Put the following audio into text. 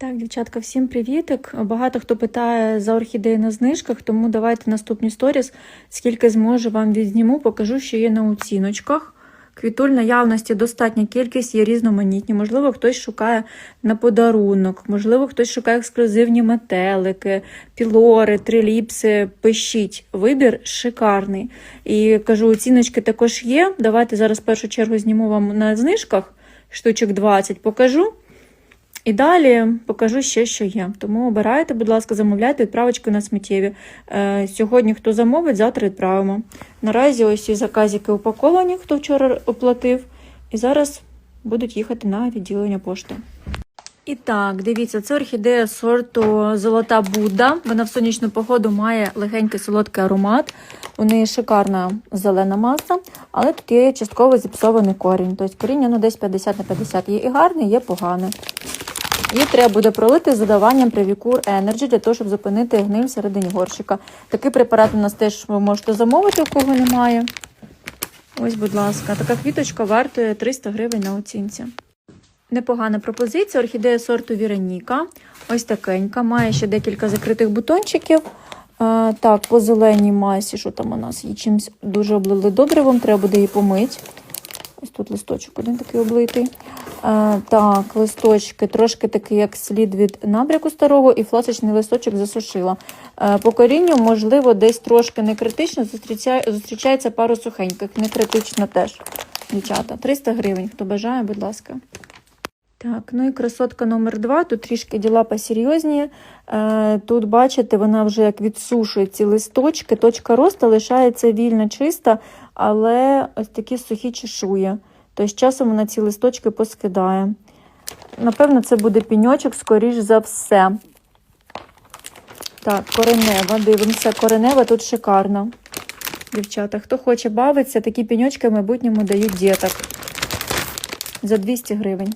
Так, дівчатка, всім привітик. Багато хто питає за орхідеї на знижках, тому давайте наступні сторіс, скільки зможу вам відзніму, покажу, що є на оціночках. Квітуль наявності достатня кількість, є різноманітні. Можливо, хтось шукає на подарунок, можливо, хтось шукає ексклюзивні метелики, пілори, триліпси. Пишіть, вибір шикарний. І кажу, оціночки також є. Давайте зараз в першу чергу зніму вам на знижках штучок 20, покажу. І далі покажу ще, що є. Тому обирайте, будь ласка, замовляйте відправочки на сміттєві. Е, сьогодні хто замовить, завтра відправимо. Наразі ось ці заказики упаковані, хто вчора оплатив. І зараз будуть їхати на відділення пошти. І так, дивіться, це орхідея сорту Золота Будда. Вона в сонячну погоду має легенький солодкий аромат. У неї шикарна зелена маса, але тут є частково зіпсований корінь. Тобто коріння ну, десь 50 на 50. Є і гарне, є погане. Її треба буде пролити з додаванням Previcure Energy для того, щоб зупинити гниль всередині горщика. Такий препарат у нас теж ви можете замовити, у кого немає. Ось, будь ласка, така квіточка вартує 300 гривень на оцінці. Непогана пропозиція. Орхідея сорту Віроніка. Ось такенька. Має ще декілька закритих бутончиків. Так, по зеленій масі, що там у нас є чимось дуже облили добривом, треба буде її помити. Ось тут листочок один такий облитий. Е, так, листочки трошки такий, як слід від набряку старого, і фласочний листочок засушила. Е, по корінню, можливо, десь трошки не критично зустрічається пару сухеньких, не критично теж. Дівчата, 300 гривень. Хто бажає, будь ласка. Так, ну і красотка номер два. Тут трішки діла посерйозні. Е, тут, бачите, вона вже як відсушує ці листочки. Точка росту лишається вільно чиста, але ось такі сухі чешує. Тобто часом вона ці листочки поскидає. Напевно, це буде піньочок, скоріш за все. Так, коренева, дивимося, коренева тут шикарна. Дівчата, хто хоче бавитися, такі піньочки в майбутньому дають діток за 200 гривень.